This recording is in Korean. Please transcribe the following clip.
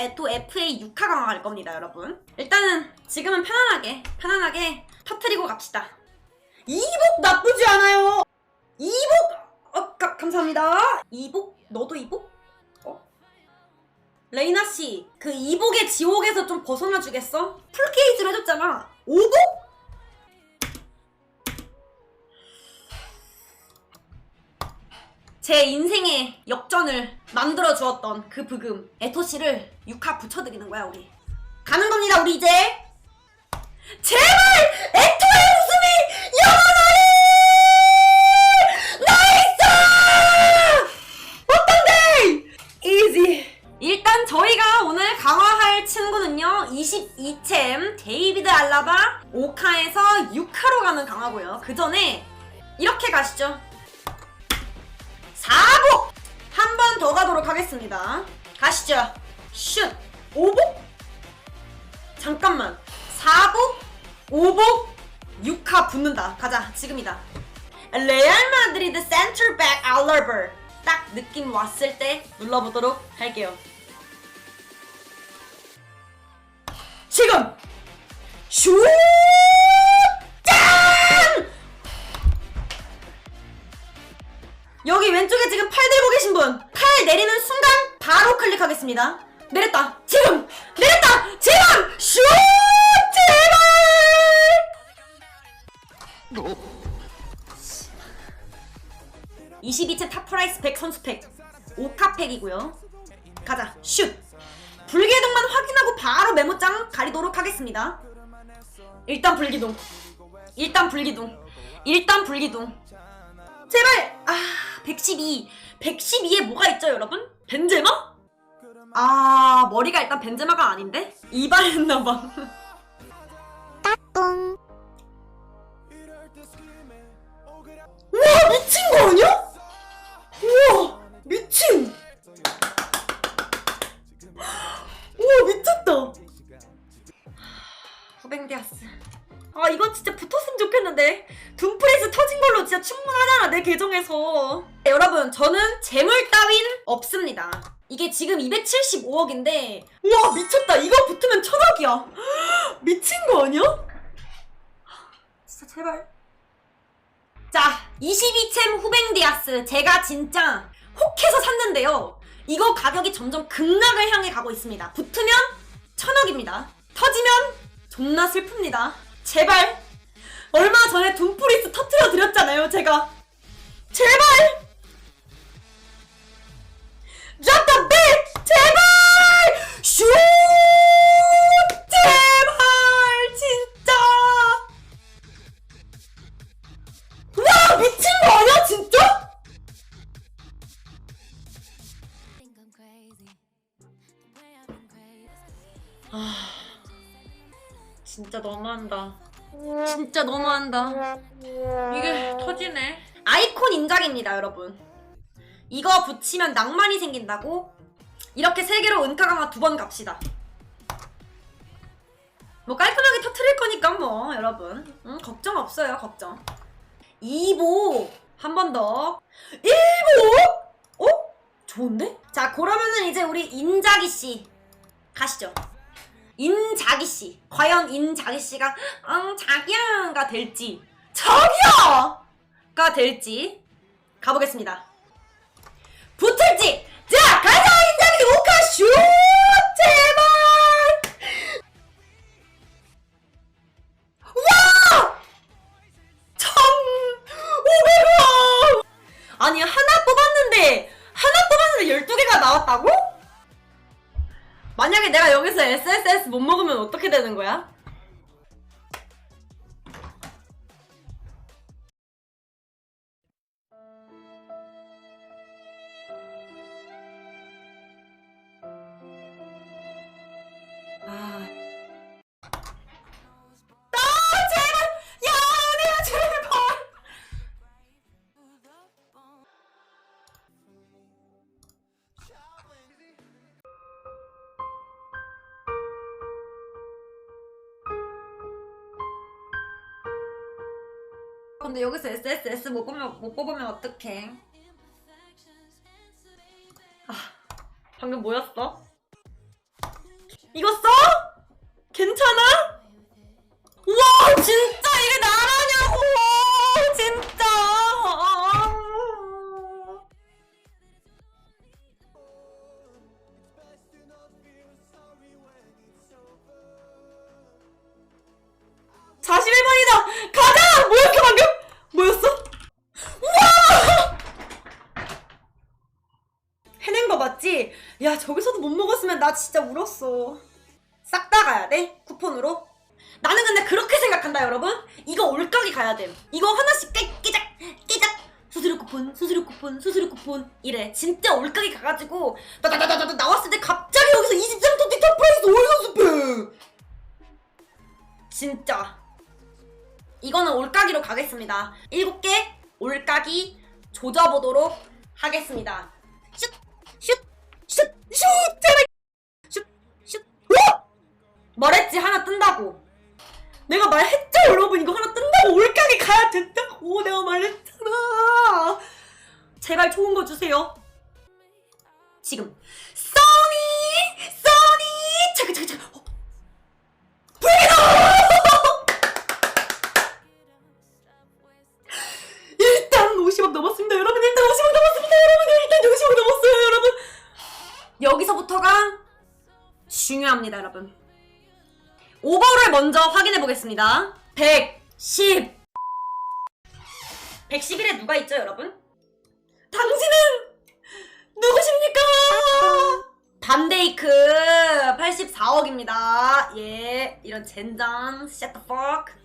에토 FA 6화 강화할 겁니다, 여러분. 일단은 지금은 편안하게, 편안하게 터트리고 갑시다. 이복 나쁘지 않아요. 이복, 어, 가, 감사합니다. 이복, 너도 이복? 어? 레이나 씨, 그 이복의 지옥에서 좀 벗어나 주겠어? 풀케이지를 해줬잖아. 오복? 제 인생의 역전을 만들어 주었던 그 브금 에토 씨를 6화 붙여드리는 거야 우리. 가는 겁니다 우리 이제! 제발! 에토의 웃음이 영원하리! 나이스! 어떤데? 이지! 일단 저희가 오늘 강화할 친구는요 22챔 데이비드 알라바 5카에서 6카로 가는 강화고요. 그 전에 이렇게 가시죠 4복! 한 번 더 가도록 하겠습니다. 가시죠. 슛! 5복? 잠깐만. 4복? 5복? 6화 붙는다. 가자. 지금이다. 레알 마드리드 센터백 알러버. 딱 느낌 왔을 때 눌러보도록 할게요. 지금! 슛! 클릭하겠습니다. 내렸다. 지금! 내렸다! 지금! 슛! 제발! 22채 탑프라이스 100 선수팩 5카팩이고요. 가자. 슛! 불기둥만 확인하고 바로 메모장 가리도록 하겠습니다. 일단 불기둥. 일단 불기둥. 일단 불기둥. 제발! 아, 112. 112에 뭐가 있죠, 여러분? 벤제마? 아, 머리가 일단 벤제마가 아닌데? 이발했나봐. 똥 우와, 미친 거 아니야? 우와, 미친! 우와, 미쳤다! 후뱅디아스. 아, 이건 진짜 붙었으면 좋겠는데. 둠프레스 터진 걸로 진짜 충분하잖아, 내 계정에서. 네, 여러분, 저는 재물 따윈 없습니다. 이게 지금 275억인데, 우와, 미쳤다. 이거 붙으면 천억이야. 미친 거 아니야? 진짜 제발. 자, 22챔 후뱅디아스. 제가 진짜 혹해서 샀는데요. 이거 가격이 점점 극락을 향해 가고 있습니다. 붙으면 천억입니다. 터지면 존나 슬픕니다. 제발! 얼마 전에 돈프리스 터트려 드렸잖아요, 제가. 제발! The beat! 제발! 슛! 제발! 진짜! 와 미친 거 아니야 진짜? 아 진짜 너무한다 진짜 너무한다 이게 터지네 아이콘 인장입니다 여러분 이거 붙이면 낭만이 생긴다고? 이렇게 세 개로 은카 강화 두 번 갑시다. 뭐 깔끔하게 터트릴 거니까 뭐 여러분. 응, 걱정 없어요 걱정. 2보! 한 번 더. 1보? 어? 좋은데? 자 그러면은 이제 우리 인자기 씨 가시죠. 인자기 씨. 과연 인자기 씨가 응 자기야가 될지 자기야가 될지 가보겠습니다 붙을지 자 가자 인자기 오카 슛 제발 와 1,500원! 아니, 하나 뽑았는데, 하나 뽑았는데 12개가 나왔다고? 만약에 내가 여기서 SSS 못 먹으면 어떻게 되는 거야? 근데 여기서 SSS 못 뽑으면 못 뽑으면 어떡해? 아, 방금 뭐였어? 이거 써? 괜찮아? 와 진짜 이게 나라냐고 야 저기서도 못 먹었으면 나 진짜 울었어. 싹 다 가야 돼? 쿠폰으로? 나는 근데 그렇게 생각한다 여러분. 이거 올가게 가야 돼 이거 하나씩 깨, 깨작 깨작. 수수료 쿠폰 수수료 쿠폰 수수료 쿠폰. 이래. 진짜 올가게 가가지고 나나나나 나왔을 때 갑자기 여기서 23톤 디터 프라이스 올연습해 진짜. 이거는 올가기로 가겠습니다. 7개 올가기 조져보도록 하겠습니다! 슛! 슛! 제발! 슛! 슛! 오! 말했지 하나 뜬다고 내가 말했죠 여러분 이거 하나 뜬다고 올가게 가야 된다고 내가 말했잖아 제발 좋은 거 주세요 지금 써 중요합니다 여러분. 오버를 먼저 확인해 보겠습니다. 110 111에 누가 있죠 여러분? 당신은 누구십니까? 반데이크 84억입니다. 예 이런 젠장 the fuck